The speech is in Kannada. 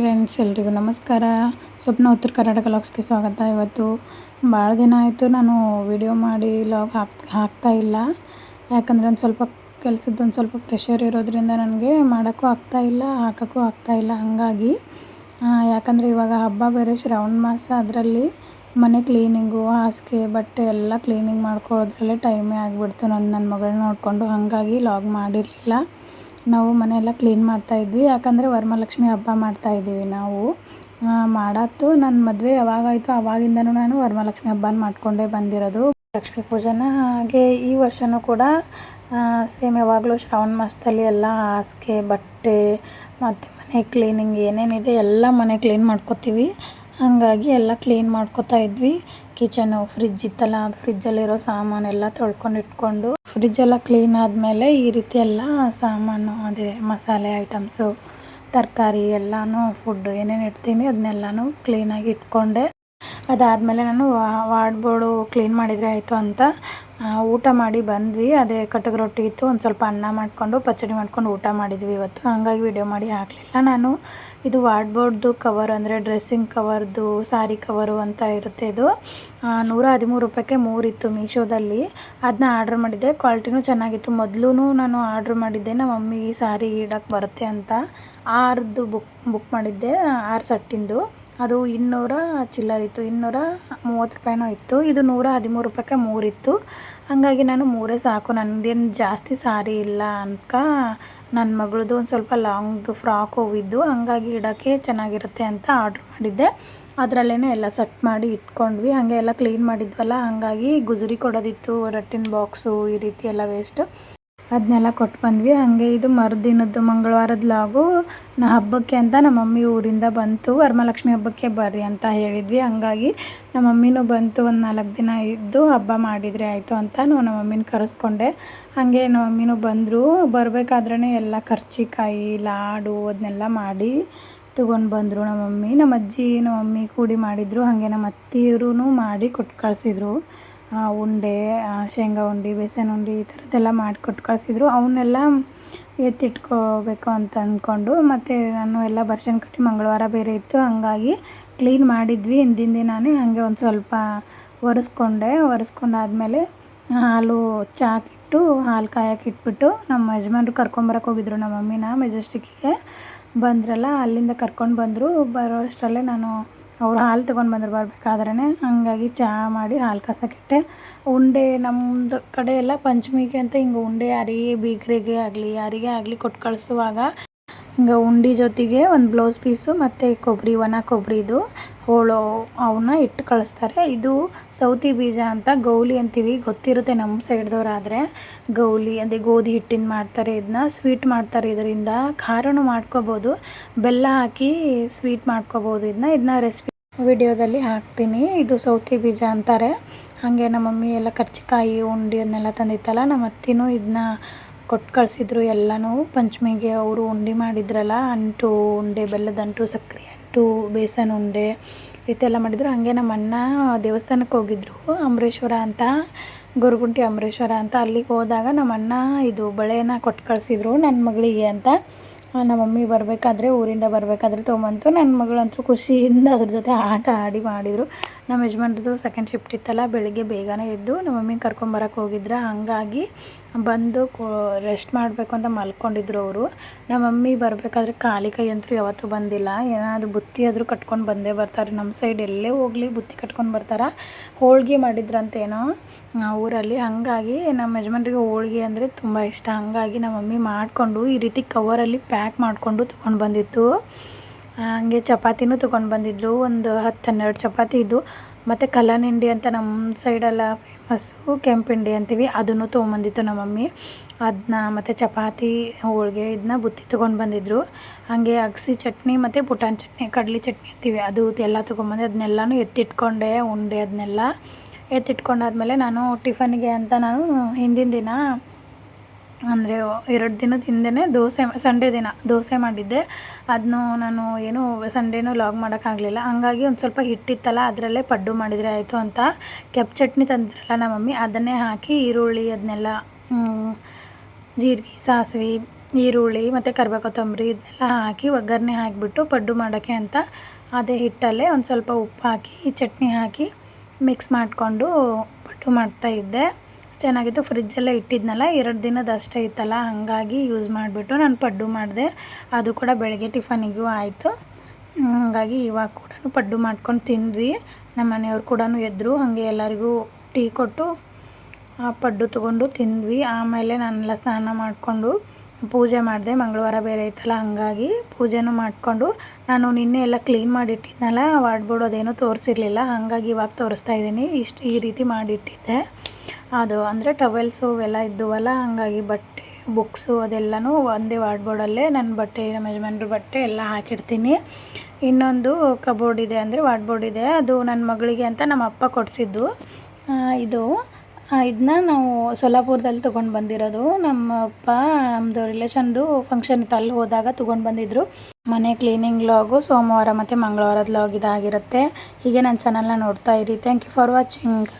ಫ್ರೆಂಡ್ಸ್ ಎಲ್ರಿಗೂ ನಮಸ್ಕಾರ. ಸ್ವಪ್ನ ಉತ್ತರ ಕರ್ನಾಟಕ ಲಾಗ್ಸ್ಗೆ ಸ್ವಾಗತ. ಇವತ್ತು ಭಾಳ ದಿನ ಆಯಿತು ನಾನು ವಿಡಿಯೋ ಮಾಡಿ ಲಾಗ್ ಹಾಕ್, ಹಾಕ್ತಾ ಇಲ್ಲ. ಯಾಕಂದರೆ ಒಂದು ಸ್ವಲ್ಪ ಕೆಲಸದ್ದು ಒಂದು ಸ್ವಲ್ಪ ಪ್ರೆಷರ್ ಇರೋದ್ರಿಂದ ನನಗೆ ಮಾಡೋಕ್ಕೂ ಆಗ್ತಾ ಇಲ್ಲ, ಹಾಕೋಕ್ಕೂ ಆಗ್ತಾ ಇಲ್ಲ ಹಾಗಾಗಿ. ಯಾಕಂದರೆ ಇವಾಗ ಹಬ್ಬ ಬೇರೆ, ಶ್ರಾವಣ ಮಾಸ, ಅದರಲ್ಲಿ ಮನೆ ಕ್ಲೀನಿಂಗು ಹಾಸಿಗೆ, ಬಟ್ಟೆ ಎಲ್ಲ ಕ್ಲೀನಿಂಗ್ ಮಾಡ್ಕೊಳ್ಳೋದ್ರಲ್ಲೇ ಟೈಮೇ ಆಗಿಬಿಡ್ತು ನನ್ನ ನನ್ನ ಮಗಳನ್ನ ನೋಡಿಕೊಂಡು. ಹಾಗಾಗಿ ಲಾಗ್ ಮಾಡಿರಲಿಲ್ಲ. ನಾವು ಮನೆಯೆಲ್ಲ ಕ್ಲೀನ್ ಮಾಡ್ತಾಯಿದ್ವಿ ಯಾಕಂದರೆ ವರಮಹಾಲಕ್ಷ್ಮಿ ಹಬ್ಬ ಮಾಡ್ತಾಯಿದ್ದೀವಿ ನಾವು. ಮಾಡತ್ತು ನನ್ನ ಮದುವೆ ಯಾವಾಗಾಯಿತು ಆವಾಗಿಂದನೂ ನಾನು ವರಮಹಾಲಕ್ಷ್ಮಿ ಹಬ್ಬನ ಮಾಡಿಕೊಂಡೇ ಬಂದಿರೋದು. ಲಕ್ಷ್ಮೀ ಪೂಜೆನ ಹಾಗೆ ಈ ವರ್ಷವೂ ಕೂಡ ಸೇಮ್ ಯಾವಾಗಲೂ ಶ್ರಾವಣ ಮಾಸದಲ್ಲಿ ಎಲ್ಲ ಹಾಸಿಗೆ, ಬಟ್ಟೆ, ಮತ್ತು ಮನೆ ಕ್ಲೀನಿಂಗ್ ಏನೇನಿದೆ ಎಲ್ಲ ಮನೆ ಕ್ಲೀನ್ ಮಾಡ್ಕೋತೀವಿ. ಹಾಗಾಗಿ ಎಲ್ಲ ಕ್ಲೀನ್ ಮಾಡ್ಕೊತಾ ಇದ್ವಿ. ಕಿಚನು ಫ್ರಿಜ್ ಇತ್ತಲ್ಲ, ಅದು ಫ್ರಿಜ್ಜಲ್ಲಿರೋ ಸಾಮಾನೆಲ್ಲ ತೊಳ್ಕೊಂಡು ಇಟ್ಕೊಂಡು ಫ್ರಿಜ್ಜೆಲ್ಲ ಕ್ಲೀನ್ ಆದಮೇಲೆ ಈ ರೀತಿ ಎಲ್ಲ ಸಾಮಾನು, ಅದೇ ಮಸಾಲೆ ಐಟಮ್ಸು ತರಕಾರಿ ಎಲ್ಲನೂ ಫುಡ್ಡು ಏನೇನು ಇಡ್ತೀನಿ ಅದನ್ನೆಲ್ಲನೂ ಕ್ಲೀನಾಗಿ ಇಟ್ಕೊಂಡೆ. ಅದಾದಮೇಲೆ ನಾನು ವಾಡ್ಬೋರ್ಡು ಕ್ಲೀನ್ ಮಾಡಿದರೆ ಆಯಿತು ಅಂತ ಊಟ ಮಾಡಿ ಬಂದ್ವಿ. ಅದೇ ಕಟ್ಟಗ ರೊಟ್ಟಿ ಇತ್ತು. ಒಂದು ಸ್ವಲ್ಪ ಅನ್ನ ಮಾಡಿಕೊಂಡು, ಪಚ್ಚಡಿ ಮಾಡ್ಕೊಂಡು ಊಟ ಮಾಡಿದ್ವಿ ಇವತ್ತು. ಹಾಗಾಗಿ ವಿಡಿಯೋ ಮಾಡಿ ಹಾಕಲಿಲ್ಲ ನಾನು. ಇದು ವಾರ್ಡ್ಬೋರ್ಡ್ದು ಕವರ್ ಅಂದರೆ ಡ್ರೆಸ್ಸಿಂಗ್ ಕವರ್ದು ಸಾರಿ ಕವರು ಅಂತ ಇರುತ್ತೆ ಇದು. ನೂರ ಹದಿಮೂರು ರೂಪಾಯಿಗೆ ಮೂರಿತ್ತು ಮೀಶೋದಲ್ಲಿ. ಅದನ್ನ ಆರ್ಡ್ರ್ ಮಾಡಿದ್ದೆ. ಕ್ವಾಲಿಟಿನೂ ಚೆನ್ನಾಗಿತ್ತು. ಮೊದಲು ನಾನು ಆರ್ಡ್ರ್ ಮಾಡಿದ್ದೆ. ನಮ್ಮ ಮಮ್ಮಿ ಸಾರಿ ಇಡೋಕ್ಕೆ ಬರುತ್ತೆ ಅಂತ. ಆರ್ದು ಬುಕ್ ಬುಕ್ ಮಾಡಿದ್ದೆ. ಆರು ಸಟ್ಟಿಂದು. ಅದು ಇನ್ನೂರ ಚಿಲ್ಲರಿತ್ತು ಇನ್ನೂರ ಮೂವತ್ತು ರೂಪಾಯಿನೋ ಇತ್ತು. ಇದು ನೂರ ಹದಿಮೂರು ರೂಪಾಯಿಗೆ ಮೂರಿತ್ತು. ಹಾಗಾಗಿ ನಾನು ಮೂರೇ ಸಾಕು. ನನ್ನದೇನು ಜಾಸ್ತಿ ಸಾರಿ ಇಲ್ಲ ಅಂತ ನನ್ನ ಮಗಳದ್ದು ಒಂದು ಸ್ವಲ್ಪ ಲಾಂಗ್ದು ಫ್ರಾಕ್ ಹೋಗಿದ್ದು ಹಂಗಾಗಿ ಇಡೋಕ್ಕೆ ಚೆನ್ನಾಗಿರುತ್ತೆ ಅಂತ ಆರ್ಡ್ರ್ ಮಾಡಿದ್ದೆ. ಅದರಲ್ಲೇ ಎಲ್ಲ ಸೆಟ್ ಮಾಡಿ ಇಟ್ಕೊಂಡ್ವಿ. ಹಾಗೆ ಎಲ್ಲ ಕ್ಲೀನ್ ಮಾಡಿದ್ವಲ್ಲ, ಹಾಗಾಗಿ ಗುಜರಿ ಕೊಡೋದಿತ್ತು, ರಟ್ಟಿನ ಬಾಕ್ಸು ಈ ರೀತಿ ಎಲ್ಲ ವೇಸ್ಟ್ ಅದನ್ನೆಲ್ಲ ಕೊಟ್ಟು ಬಂದ್ವಿ. ಹಾಗೆ ಇದು ಮರುದಿನದ್ದು ಮಂಗಳವಾರದ ಲಾಗು ನಾ ಹಬ್ಬಕ್ಕೆ ಅಂತ ನಮ್ಮ ಮಮ್ಮಿ ಊರಿಂದ ಬಂತು. ವರಮಹಾಲಕ್ಷ್ಮಿ ಹಬ್ಬಕ್ಕೆ ಬರ್ರಿ ಅಂತ ಹೇಳಿದ್ವಿ. ಹಂಗಾಗಿ ನಮ್ಮ ಮಮ್ಮಿನೂ ಬಂತು. ಒಂದು ನಾಲ್ಕು ದಿನ ಇದ್ದು ಹಬ್ಬ ಮಾಡಿದರೆ ಆಯಿತು ಅಂತ ನಾವು ನಮ್ಮ ಮಮ್ಮಿನ ಕರೆಸ್ಕೊಂಡೆ. ಹಾಗೆ ನಮ್ಮ ಮಮ್ಮಿನೂ ಬಂದರು. ಬರಬೇಕಾದ್ರೇ ಎಲ್ಲ ಕರ್ಚಿಕಾಯಿ, ಲಾಡು ಅದನ್ನೆಲ್ಲ ಮಾಡಿ ತೊಗೊಂಡು ಬಂದರು ನಮ್ಮ ಮಮ್ಮಿ ನಮ್ಮ ಅಜ್ಜಿ ನಮ್ಮ ಮಮ್ಮಿ ಕೂಡಿ ಮಾಡಿದರು. ಹಾಗೆ ನಮ್ಮ ಅತ್ತಿಯರೂ ಮಾಡಿ ಕೊಟ್ಟು ಕಳಿಸಿದ್ರು. ಉಂಡೆ ಶೇಂಗಾ ಉಂಡೆ, ಬೇಸನ್ ಉಂಡೆ ಈ ಥರದ್ದೆಲ್ಲ ಮಾಡಿಕೊಟ್ಟು ಕಳಿಸಿದ್ರು. ಅವನ್ನೆಲ್ಲ ಎತ್ತಿಟ್ಕೋಬೇಕು ಅಂತ ಅಂದ್ಕೊಂಡು ಮತ್ತು ನಾನು ಎಲ್ಲ ಬರ್ಷನ್ ಕಟ್ಟಿ ಮಂಗಳವಾರ ಬೇರೆ ಇತ್ತು. ಹಂಗಾಗಿ ಕ್ಲೀನ್ ಮಾಡಿದ್ವಿ. ಹಿಂದಿನ ದಿನವೇ ಹಾಗೆ ಒಂದು ಸ್ವಲ್ಪ ಒರೆಸ್ಕೊಂಡೆ. ಒರೆಸ್ಕೊಂಡಾದಮೇಲೆ ಹಾಲು ಚಾಕಿಟ್ಟು, ಹಾಲು ಕಾಯಕ್ಕೆ ಇಟ್ಬಿಟ್ಟು ನಮ್ಮ ಯಜಮಾನ್ರು ಕರ್ಕೊಂಬರಕ್ಕೆ ಹೋಗಿದ್ರು. ನಮ್ಮ ಮಮ್ಮಿನ, ಮೆಜೆಸ್ಟಿಕ್ಕಿಗೆ ಬಂದ್ರಲ್ಲ, ಅಲ್ಲಿಂದ ಕರ್ಕೊಂಡು ಬಂದರು. ಬರೋ ಅಷ್ಟರಲ್ಲೇ ನಾನು ಅವ್ರು ಹಾಲು ತೊಗೊಂಡು ಬಂದರು ಬರಬೇಕಾದ್ರೇ ಹಾಗಾಗಿ ಚಹಾ ಮಾಡಿ ಹಾಲು ಕಾಸಕ್ಕಿಟ್ಟೆ. ಉಂಡೆ ನಮ್ಮದು ಕಡೆ ಎಲ್ಲ ಪಂಚಮಿಗೆ ಅಂತ ಹಿಂಗೆ ಉಂಡೆ ಯಾರಿಗೆ ಬೀಗರಿಗೆ ಆಗಲಿ, ಯಾರಿಗೇ ಆಗಲಿ ಕೊಟ್ಟು ಕಳಿಸುವಾಗ ಹಿಂಗೆ ಉಂಡೆ ಜೊತೆಗೆ ಒಂದು ಬ್ಲೌಸ್ ಪೀಸು ಮತ್ತು ಕೊಬ್ಬರಿ ಒಣ ಕೊಬ್ಬರಿದು ಹೋಳು ಅವನ್ನ ಇಟ್ಟು ಕಳಿಸ್ತಾರೆ. ಇದು ಸೌತಿ ಬೀಜ ಅಂತ ಗೌಲಿ ಅಂತೀವಿ. ಗೊತ್ತಿರುತ್ತೆ ನಮ್ಮ ಸೈಡ್ದವ್ರಾದರೆ. ಗೌಲಿ, ಅದೇ ಗೋಧಿ ಹಿಟ್ಟಿನ ಮಾಡ್ತಾರೆ. ಇದನ್ನ ಸ್ವೀಟ್ ಮಾಡ್ತಾರೆ. ಇದರಿಂದ ಖಾರನೂ ಮಾಡ್ಕೋಬೋದು. ಬೆಲ್ಲ ಹಾಕಿ ಸ್ವೀಟ್ ಮಾಡ್ಕೋಬೋದು ಇದನ್ನ ಇದನ್ನ ರೆಸಿಪಿ ವಿಡಿಯೋದಲ್ಲಿ ಹಾಕ್ತೀನಿ. ಇದು ಸೌತಿ ಬೀಜ ಅಂತಾರೆ. ಹಾಗೆ ನಮ್ಮ ಮಮ್ಮಿ ಎಲ್ಲ ಕರ್ಚಿಕಾಯಿ, ಉಂಡಿ ಅದನ್ನೆಲ್ಲ ತಂದಿತ್ತಲ್ಲ, ನಮ್ಮ ಅತ್ತಿನೂ ಇದನ್ನ ಕೊಟ್ಟು ಕಳಿಸಿದ್ರು ಎಲ್ಲನೂ. ಪಂಚಮಿಗೆ ಅವರು ಉಂಡೆ ಮಾಡಿದ್ರಲ್ಲ, ಅಂಟು, ಉಂಡೆ, ಬೆಲ್ಲದ ಅಂಟು, ಸಕ್ಕರೆ ಅಂಟು ಬೇಸನ್ ಉಂಡೆ, ಈ ಎಲ್ಲ ಮಾಡಿದ್ರು. ಹಾಗೆ ನಮ್ಮ ಅಣ್ಣ ದೇವಸ್ಥಾನಕ್ಕೆ ಹೋಗಿದ್ರು. ಅಮರೇಶ್ವರ ಅಂತ, ಗೊರಗುಂಟಿ ಅಮರೇಶ್ವರ ಅಂತ. ಅಲ್ಲಿಗೆ ಹೋದಾಗ ನಮ್ಮ ಅಣ್ಣ ಇದು ಬಳೆನ ಕೊಟ್ಟು ಕಳಿಸಿದ್ರು ನನ್ನ ಮಗಳಿಗೆ ಅಂತ. ನಮ್ಮ ಮಮ್ಮಿ ಬರಬೇಕಾದ್ರೆ ಊರಿಂದ ಬರಬೇಕಾದ್ರೆ ತೊಗೊಂಬಂತು. ನನ್ನ ಮಗಳಂತೂ ಖುಷಿಯಿಂದ ಅದ್ರ ಜೊತೆ ಆಟ ಆಡಿ ಮಾಡಿದರು. ನಮ್ಮ ಯಜಮಾನ್ರದ್ದು ಸೆಕೆಂಡ್ ಶಿಫ್ಟ್ ಇತ್ತಲ್ಲ, ಬೆಳಿಗ್ಗೆ ಬೇಗನೆ ಎದ್ದು ನಮ್ಮ ಮಮ್ಮಿಗೆ ಕರ್ಕೊಂಬರಕ್ಕೆ ಹೋಗಿದ್ರೆ. ಹಾಗಾಗಿ ಬಂದು ಕೋ ರೆಸ್ಟ್ ಮಾಡಬೇಕು ಅಂತ ಮಲ್ಕೊಂಡಿದ್ರು ಅವರು. ನಮ್ಮ ಮಮ್ಮಿ ಬರಬೇಕಾದ್ರೆ ಖಾಲಿ ಕೈ ಅಂತೂ ಯಾವತ್ತೂ ಬಂದಿಲ್ಲ. ಏನಾದರೂ ಬುತ್ತಿ ಆದರೂ ಕಟ್ಕೊಂಡು ಬಂದೇ ಬರ್ತಾರೆ. ನಮ್ಮ ಸೈಡ್ ಎಲ್ಲೇ ಹೋಗಲಿ, ಬುತ್ತಿ ಕಟ್ಕೊಂಡು ಬರ್ತಾರೆ. ಹೋಳ್ಗೆ ಮಾಡಿದ್ರಂತೇನೋ ಊರಲ್ಲಿ. ಹಾಗಾಗಿ ನಮ್ಮ ಯಜಮಾನ್ರಿಗೆ ಹೋಳ್ಗೆ ಅಂದರೆ ತುಂಬ ಇಷ್ಟ. ಹಾಗಾಗಿ ನಮ್ಮ ಮಮ್ಮಿ ಮಾಡಿಕೊಂಡು ಈ ರೀತಿ ಕವರಲ್ಲಿ ಪ್ಯಾಕ್ ಮಾಡಿಕೊಂಡು ತೊಗೊಂಡು ಬಂದಿತ್ತು. ಹಾಗೆ ಚಪಾತಿನೂ ತೊಗೊಂಡು ಬಂದಿದ್ದರು ಒಂದು ಹತ್ತು ಹನ್ನೆರಡು ಚಪಾತಿ ಇದ್ದು, ಮತ್ತು ಕಲ್ಲನಿಂಡಿ ಅಂತ ನಮ್ಮ ಸೈಡೆಲ್ಲ ಫೇಮಸ್ಸು ಕೆಂಪಿಂಡಿ ಅಂತೀವಿ, ಅದನ್ನು ತೊಗೊಂಬಂದಿತ್ತು ನಮ್ಮ ಮಮ್ಮಿ. ಅದನ್ನ ಮತ್ತು ಚಪಾತಿ, ಹೋಳಿಗೆ ಇದನ್ನ ಬುತ್ತಿ ತೊಗೊಂಡು ಬಂದಿದ್ದರು ಹಾಗೆ ಅಗಸಿ ಚಟ್ನಿ ಮತ್ತು ಪುಟಾಣಿ ಚಟ್ನಿ, ಕಡಲೆ ಚಟ್ನಿ ಅಂತೀವಿ. ಅದು ಎಲ್ಲ ತೊಗೊಂಬಂದು ಅದನ್ನೆಲ್ಲನೂ ಎತ್ತಿಟ್ಕೊಂಡೆ, ಉಂಡೆ ಅದನ್ನೆಲ್ಲ ಎತ್ತಿಟ್ಕೊಂಡಾದ್ಮೇಲೆ ನಾನು ಟಿಫನ್ಗೆ ಅಂತ ನಾನು ಹಿಂದಿನ ದಿನ ಅಂದರೆ ಎರಡು ದಿನದ ಹಿಂದೆ ದೋಸೆ, ಸಂಡೇ ದಿನ ದೋಸೆ ಮಾಡಿದ್ದೆ. ಅದನ್ನು ನಾನು ಏನು ಸಂಡೇನೂ ಲಾಗ್ ಮಾಡೋಕ್ಕಾಗಲಿಲ್ಲ. ಹಂಗಾಗಿ ಒಂದು ಸ್ವಲ್ಪ ಹಿಟ್ಟಿತ್ತಲ್ಲ, ಅದರಲ್ಲೇ ಪಡ್ಡು ಮಾಡಿದರೆ ಆಯಿತು ಅಂತ ಕೆಪ್ ಚಟ್ನಿ ತಂದಿರಲ್ಲ ನಮ್ಮ ಮಮ್ಮಿ ಅದನ್ನೇ ಹಾಕಿ ಈರುಳ್ಳಿ ಅದನ್ನೆಲ್ಲ ಜೀರಿಗೆ, ಸಾಸಿವೆ, ಈರುಳ್ಳಿ ಮತ್ತು ಕರಿಬೇವು ಕೊತ್ತಂಬರಿ ಇದನ್ನೆಲ್ಲ ಹಾಕಿ ಒಗ್ಗರಣೆ ಹಾಕಿಬಿಟ್ಟು ಪಡ್ಡು ಮಾಡೋಕ್ಕೆ ಅಂತ ಅದೇ ಹಿಟ್ಟಲ್ಲೇ ಒಂದು ಸ್ವಲ್ಪ ಉಪ್ಪು ಹಾಕಿ, ಚಟ್ನಿ ಹಾಕಿ ಮಿಕ್ಸ್ ಮಾಡಿಕೊಂಡು ಪಡ್ಡು ಮಾಡ್ತಾಯಿದ್ದೆ ಚೆನ್ನಾಗಿತ್ತು. ಫ್ರಿಜ್ಜಲ್ಲೇ ಇಟ್ಟಿದ್ನಲ್ಲ, ಎರಡು ದಿನದ ಅಷ್ಟೇ ಇತ್ತಲ್ಲ, ಹಾಗಾಗಿ ಯೂಸ್ ಮಾಡಿಬಿಟ್ಟು ನಾನು ಪಡ್ಡು ಮಾಡಿದೆ. ಅದು ಕೂಡ ಬೆಳಗ್ಗೆ ಟಿಫನಿಗೂ ಆಯಿತು. ಹಾಗಾಗಿ ಇವಾಗ ಕೂಡ ಪಡ್ಡು ಮಾಡ್ಕೊಂಡು ತಿಂದ್ವಿ. ನಮ್ಮ ಮನೆಯವ್ರು ಕೂಡ ಎದ್ದರು ಹಾಗೆ ಎಲ್ಲರಿಗೂ ಟೀ ಕೊಟ್ಟು ಆ ಪಡ್ಡು ತೊಗೊಂಡು ತಿಂದ್ವಿ. ಆಮೇಲೆ ನಾನೆಲ್ಲ ಸ್ನಾನ ಮಾಡಿಕೊಂಡು ಪೂಜೆ ಮಾಡಿದೆ. ಮಂಗಳವಾರ ಬೇರೆ ಐತಲ್ಲ ಹಾಗಾಗಿ ಪೂಜೆನೂ ಮಾಡಿಕೊಂಡು ನಾನು ನಿನ್ನೆ ಎಲ್ಲ ಕ್ಲೀನ್ ಮಾಡಿಟ್ಟಿದ್ನಲ್ಲ ವಾಡ್ಬೋರ್ಡ್ ಅದೇನೂ ತೋರಿಸಿರ್ಲಿಲ್ಲ, ಹಾಗಾಗಿ ಇವಾಗ ತೋರಿಸ್ತಾ ಇದ್ದೀನಿ. ಇಷ್ಟು ಈ ರೀತಿ ಮಾಡಿಟ್ಟಿದ್ದೆ. ಅದು ಅಂದರೆ ಟವೆಲ್ಸು ಅವೆಲ್ಲ ಇದ್ದುವಲ್ಲ, ಹಾಗಾಗಿ ಬಟ್ಟೆ ಬುಕ್ಸು ಅದೆಲ್ಲನೂ ಒಂದೇ ವಾರ್ಡ್ಬೋರ್ಡಲ್ಲೇ ನನ್ನ ಬಟ್ಟೆ, ನಮ್ಮ ಬಟ್ಟೆ ಎಲ್ಲ ಹಾಕಿಡ್ತೀನಿ. ಇನ್ನೊಂದು ಕಬೋರ್ಡ್ ಇದೆ ಅಂದರೆ ವಾರ್ಡ್ಬೋರ್ಡ್ ಇದೆ, ಅದು ನನ್ನ ಮಗಳಿಗೆ ಅಂತ ನಮ್ಮ ಅಪ್ಪ ಕೊಡಿಸಿದ್ದು. ಇದು ಇದನ್ನ ನಾವು ಸೊಲ್ಲಾಪುರದಲ್ಲಿ ತೊಗೊಂಡು ಬಂದಿರೋದು. ನಮ್ಮ ಅಪ್ಪ ನಮ್ಮದು ರಿಲೇಷನ್ದು ಫಂಕ್ಷನ್ ಇತ್ತು ಅಲ್ಲಿ ಹೋದಾಗ ತೊಗೊಂಡು ಬಂದಿದ್ದರು ಮನೆ ಕ್ಲೀನಿಂಗ್ ಲಾಗು ಸೋಮವಾರ ಮತ್ತು ಮಂಗಳವಾರದ ಲಾಗ್ ಇದಾಗಿರುತ್ತೆ. ಹೀಗೆ ನನ್ನ ಚಾನಲ್ನ ನೋಡ್ತಾ ಇರಿ. Thank you for watching